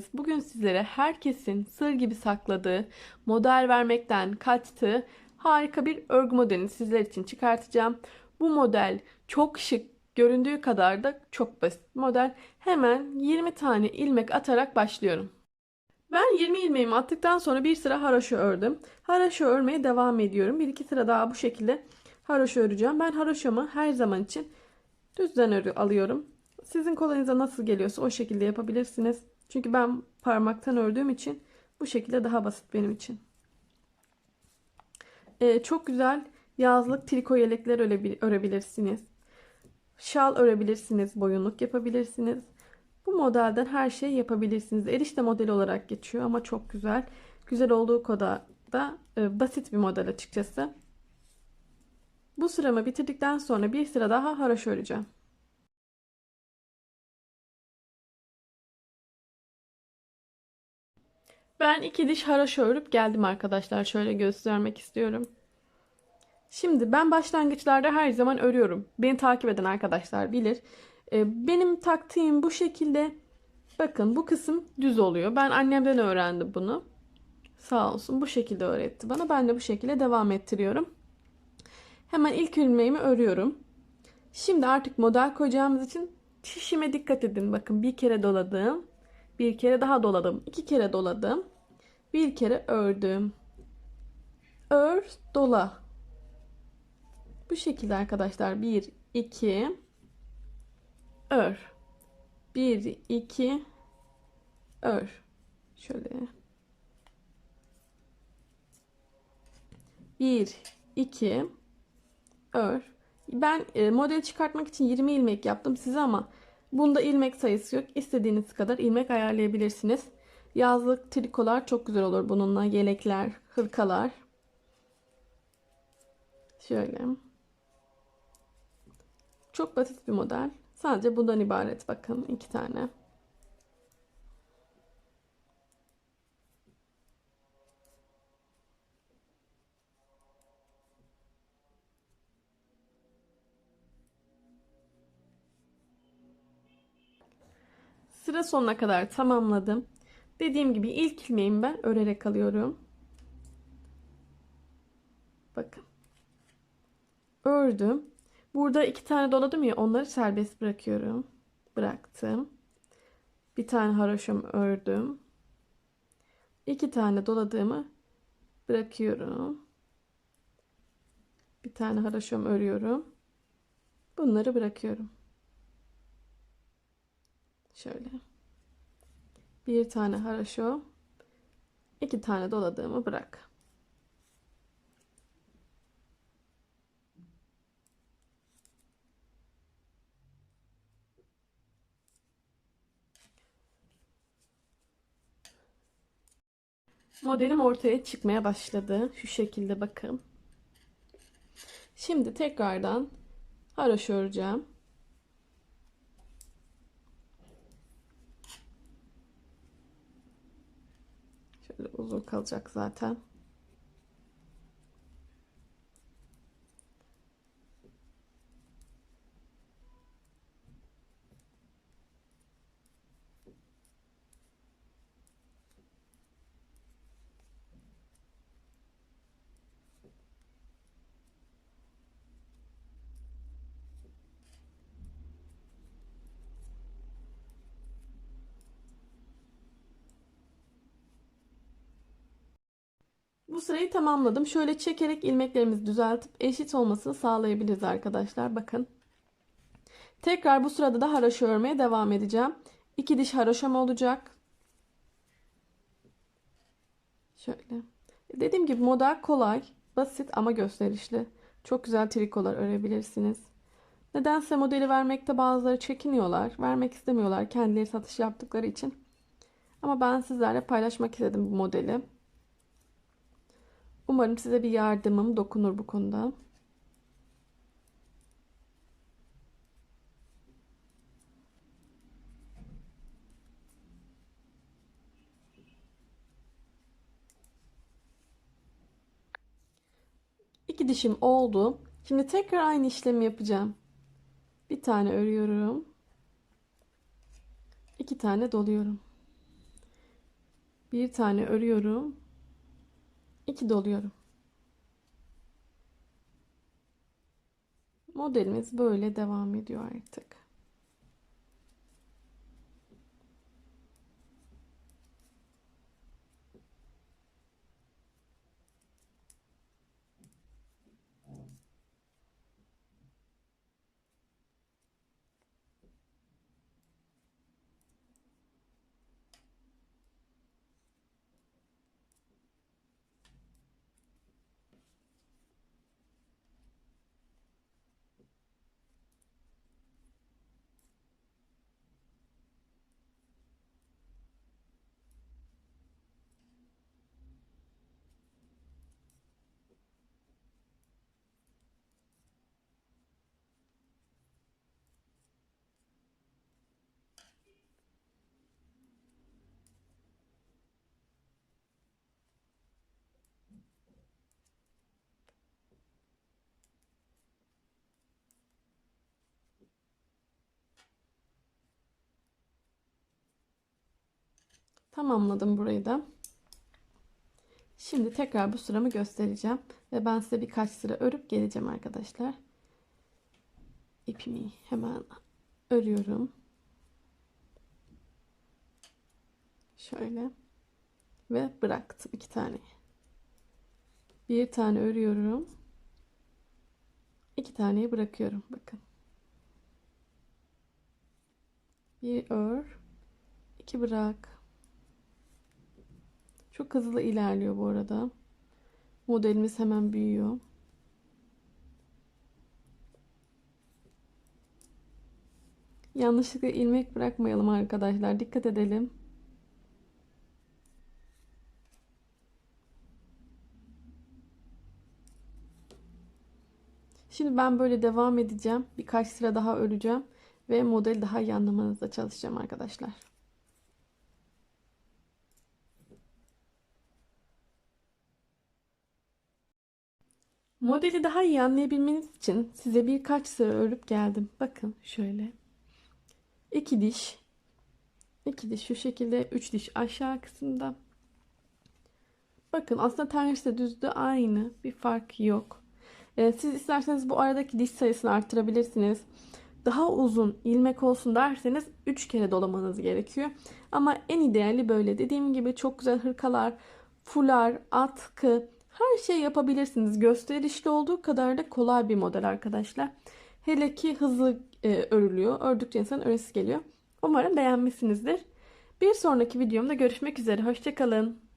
geldiniz. Bugün sizlere herkesin sır gibi sakladığı, model vermekten kaçtığı harika bir örgü modelini sizler için çıkartacağım. Bu model çok şık, göründüğü kadar da çok basit model. Hemen 20 tane ilmek atarak başlıyorum. Ben 20 ilmeğimi attıktan sonra bir sıra haroşa ördüm. Haroşa örmeye devam ediyorum. Bir iki sıra daha bu şekilde haroşa öreceğim. Ben haroşamı her zaman için düzden örü alıyorum. Sizin kolayınıza nasıl geliyorsa o şekilde yapabilirsiniz. Çünkü ben parmaktan ördüğüm için bu şekilde daha basit benim için. Ee, çok güzel yazlık triko yelekler örebilirsiniz. Şal örebilirsiniz, boyunluk yapabilirsiniz. Bu modelden her şeyi yapabilirsiniz. Erişte modeli olarak geçiyor ama çok güzel. Güzel olduğu kadar da e, basit bir model açıkçası. Bu sıramı bitirdikten sonra bir sıra daha haroşa öreceğim. Ben iki diş haroşa örüp geldim arkadaşlar. Şöyle göstermek istiyorum. Şimdi ben başlangıçlarda her zaman örüyorum. Beni takip eden arkadaşlar bilir. Ee, benim taktiğim bu şekilde. Bakın bu kısım düz oluyor. Ben annemden öğrendim bunu. Sağ olsun bu şekilde öğretti bana. Ben de bu şekilde devam ettiriyorum. Hemen ilk ilmeğimi örüyorum. Şimdi artık model koyacağımız için şişime dikkat edin. Bakın bir kere doladım. Bir kere daha doladım. iki kere doladım. Bir kere ördüm. Ör, dola. Bu şekilde arkadaşlar. 1, 2, ör. 1, 2, ör. Şöyle. 1, 2, ör. Ben e, model çıkartmak için 20 ilmek yaptım size ama bunda ilmek sayısı yok. İstediğiniz kadar ilmek ayarlayabilirsiniz. Yazlık trikolar çok güzel olur bununla. Yelekler, hırkalar. Şöyle. Çok basit bir model. Sadece bundan ibaret bakın iki tane. Sıra sonuna kadar tamamladım. Dediğim gibi ilk ilmeğimi ben örerek alıyorum. Bakın. Ördüm. Burada iki tane doladım ya onları serbest bırakıyorum. Bıraktım. Bir tane haroşam ördüm. İki tane doladığımı bırakıyorum. Bir tane haroşam örüyorum. Bunları bırakıyorum. Şöyle. Bir tane haroşo. iki tane doladığımı bırak. Modelim ortaya çıkmaya başladı. Şu şekilde bakın. Şimdi tekrardan haroşa öreceğim. Uzun kalacak zaten. Bu sırayı tamamladım. Şöyle çekerek ilmeklerimizi düzeltip eşit olmasını sağlayabiliriz arkadaşlar. Bakın. Tekrar bu sırada da haroşa örmeye devam edeceğim. İki diş haroşam olacak. Şöyle. Dediğim gibi model kolay, basit ama gösterişli. Çok güzel trikolar örebilirsiniz. Nedense modeli vermekte bazıları çekiniyorlar. Vermek istemiyorlar kendileri satış yaptıkları için. Ama ben sizlerle paylaşmak istedim bu modeli. Umarım size bir yardımım dokunur bu konuda. İki dişim oldu. Şimdi tekrar aynı işlemi yapacağım. Bir tane örüyorum. İki tane doluyorum. Bir tane örüyorum. İki doluyorum. Modelimiz böyle devam ediyor artık. Tamamladım burayı da. Şimdi tekrar bu sıramı göstereceğim. Ve ben size birkaç sıra örüp geleceğim arkadaşlar. İpimi hemen örüyorum. Şöyle. Ve bıraktım iki tane. Bir tane örüyorum. İki taneyi bırakıyorum. Bakın. Bir ör. iki bırak. Çok hızlı ilerliyor bu arada. Modelimiz hemen büyüyor. Yanlışlıkla ilmek bırakmayalım arkadaşlar. Dikkat edelim. Şimdi ben böyle devam edeceğim. Birkaç sıra daha öreceğim. Ve modeli daha iyi anlamanızda çalışacağım arkadaşlar. Modeli daha iyi anlayabilmeniz için size birkaç sıra örüp geldim. Bakın şöyle. İki diş. iki diş şu şekilde. Üç diş aşağı kısımda. Bakın aslında tanesi de düzdü aynı. Bir fark yok. Ee, siz isterseniz bu aradaki diş sayısını arttırabilirsiniz. Daha uzun ilmek olsun derseniz 3 kere dolamanız gerekiyor. Ama en ideali böyle. Dediğim gibi çok güzel hırkalar, fular, atkı, her şey yapabilirsiniz. Gösterişli olduğu kadar da kolay bir model arkadaşlar. Hele ki hızlı e, örülüyor. Ördükçe insan öresi geliyor. Umarım beğenmişsinizdir. Bir sonraki videomda görüşmek üzere. Hoşçakalın.